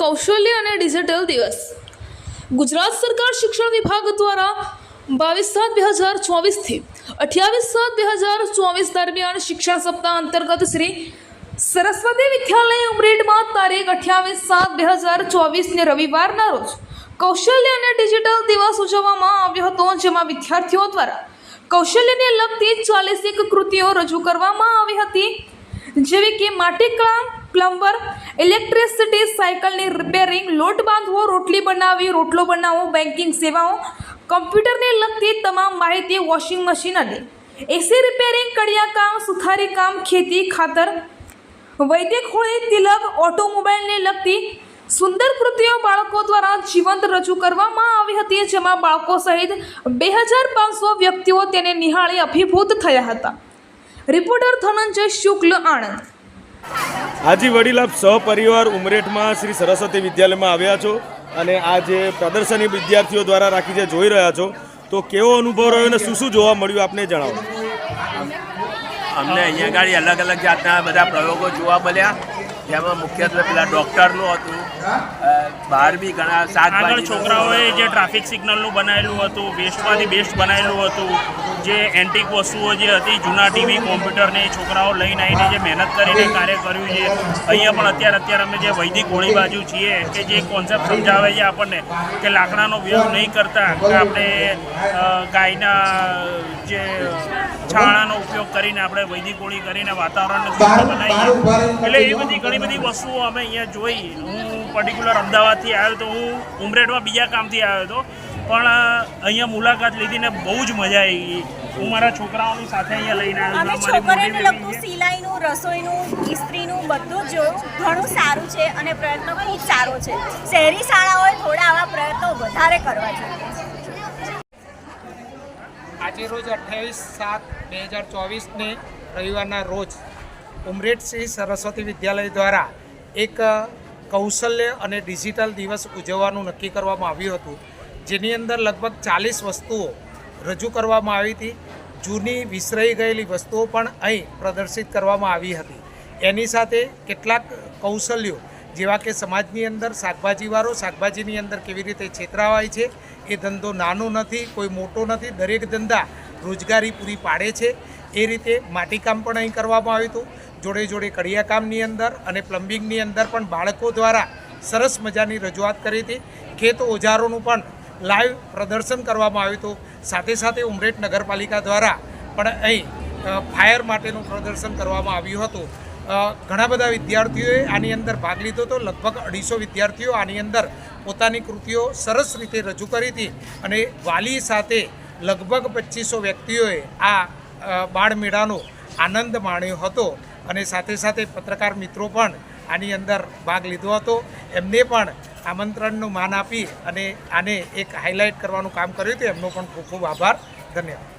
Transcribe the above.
કૌશલ્ય અને ડિજિટલ દિવસ. ગુજરાત સરકાર શિક્ષણ વિભાગ દ્વારા બાવીસ સાત બે હજાર ચોવીસથી અઠ્યાવીસ સાત બે હજાર ચોવીસ દરમિયાન શિક્ષણ સપ્તાહ અંતર્ગત શ્રી સરસ્વતી વિદ્યાલય ઉમરેડમાં તારીખ અઠ્યાવીસ સાત બે હજાર ચોવીસને રવિવારના રોજ કૌશલ્ય અને ડિજિટલ દિવસ ઉજવવામાં આવ્યો હતો, જેમાં વિદ્યાર્થીઓ દ્વારા કૌશલ્યને લગતી ચાલીસેક કૃતિઓ રજૂ કરવામાં આવી હતી. જેવી કે માટીકામ પ્લમ્બર, ઇલેક્ટ્રિસિટી સાયકલની રિપેરિંગ, લોટ બાંધવો, રોટલી બનાવવી, રોટલો બનાવવો બેન્કિંગ સેવાઓ, કમ્પ્યુટરને લગતી તમામ માહિતી વોશિંગ મશીન અને એસી રિપેરિંગ, કડિયા કામ, સુથારી કામ, ખેતી, ખાતર વૈદિક હોળી, તિલક, ઓટોમોબાઈલને લગતી સુંદર કૃતિઓ બાળકો દ્વારા જીવંત રજૂ કરવામાં આવી હતી, જેમાં બાળકો સહિત બે હજાર પાંચસો વ્યક્તિઓ તેને નિહાળી અભિભૂત થયા હતા. રિપોર્ટર ધનંજય શુક્લ, આણંદ. હાજી વડીલ આપ સહપરિવાર ઉમરેઠમાં શ્રી સરસ્વતી વિદ્યાલયમાં આવ્યા છો અને આ જે પ્રદર્શની વિદ્યાર્થીઓ દ્વારા રાખી છે જોઈ રહ્યા છો, તો કેવો અનુભવ રહ્યો અને શું શું જોવા મળ્યું આપને જણાવો. અમને અહીંયા ગાડી અલગ અલગ જાતના બધા પ્રયોગો જોવા મળ્યા. જેમાં મુખ્યત્વે પેલા ડૉક્ટરનું હતું બહાર બી ઘણા શાકભાજી છોકરાઓએ જે ટ્રાફિક સિગ્નલનું બનાવેલું હતું બેસ્ટમાંથી બેસ્ટ બનાવેલું હતું જે એન્ટિક વસ્તુઓ જે હતી જૂના ટીવી કોમ્પ્યુટરને છોકરાઓ લઈને આવીને જે મહેનત કરીને કાર્ય કર્યું છે. અહીંયા પણ અત્યારે અત્યારે અમે જે વૈદિક હોળી બાજુ છીએ કે જે કોન્સેપ્ટ સમજાવે છે આપણને કે લાકડાનો ઉપયોગ નહીં કરતા કે આપણે ગાયના જે છાણાનો ઉપયોગ કરીને આપણે વૈદિક કરીને વાતાવરણને શુદ્ધ બનાવીએ. એટલે એ બધી ઘણી બધી વસ્તુઓ અમે અહીંયા જોઈ. હું પર્ટિક્યુલર અમદાવાદથી આવ્યો તો હું ઉમરેઠમાં બીજા કામથી આવ્યો હતો. પણ અહીંયા મુલાકાત લીધીને બહુ જ મજા આવી ગઈ. હું મારા છોકરાઓની સાથે અહીંયા લઈને આવ્યો અમે છું. મારી છોકરીઓને મોટી લગતું સિલાઈનું રસોઈનું ઇસ્ત્રીનું બધું જ ઘણું સારું છે અને પ્રયત્ન ખૂબ સારો છે. શહેરી શાળાઓએ થોડા આવા પ્રયત્નો વધારે કરવા જોઈએ. આજે રોજ અઠ્યાવીસ સાત બે હજાર ચોવીસને રવિવારના રોજ ઉમરેઠ શ્રી સરસ્વતી વિદ્યાલય દ્વારા એક કૌશલ્ય અને ડિજિટલ દિવસ ઉજવવાનું નક્કી કરવામાં આવ્યું હતું. જેની અંદર લગભગ ચાલીસ વસ્તુઓ રજૂ કરવામાં આવી હતી. જૂની વિસરાઈ ગયેલી વસ્તુઓ પણ અહીં પ્રદર્શિત કરવામાં આવી હતી. એની સાથે કેટલાક કૌશલ્યો જેવા કે સમાજની અંદર શાકભાજીવાળો શાકભાજીની અંદર કેવી રીતે છેતરાવાય છે, એ ધંધો નાનો નથી, કોઈ મોટો નથી, દરેક ધંધા રોજગારી પૂરી પાડે છે. એ રીતે માટીકામ પણ અહીં કરવામાં આવ્યું હતું. જોડે જોડે કડિયાકામની અંદર અને પ્લમ્બિંગની અંદર પણ બાળકો દ્વારા સરસ મજાની રજૂઆત કરી હતી. ખેત ઓજારોનું પણ લાઈવ પ્રદર્શન કરવામાં આવ્યું હતું. સાથે સાથે ઉમરેઠ નગરપાલિકા દ્વારા પણ અહીં ફાયર માટેનું પ્રદર્શન કરવામાં આવ્યું હતું. ઘણા બધા વિદ્યાર્થીઓએ આની અંદર ભાગ લીધો હતો. લગભગ અઢીસો વિદ્યાર્થીઓ આની અંદર પોતાની કૃતિઓ સરસ રીતે રજૂ કરી હતી અને વાલી સાથે લગભગ પચીસો વ્યક્તિઓએ આ બાળમેળાનો આનંદ માણ્યો હતો અને સાથે સાથે પત્રકાર મિત્રો પણ આની અંદર ભાગ લીધો હતો. એમને પણ આમંત્રણનું માન આપી અને આને એક હાઇલાઇટ કરવાનું કામ કર્યું હતું. એમનો પણ ખૂબ ખૂબ આભાર. ધન્યવાદ.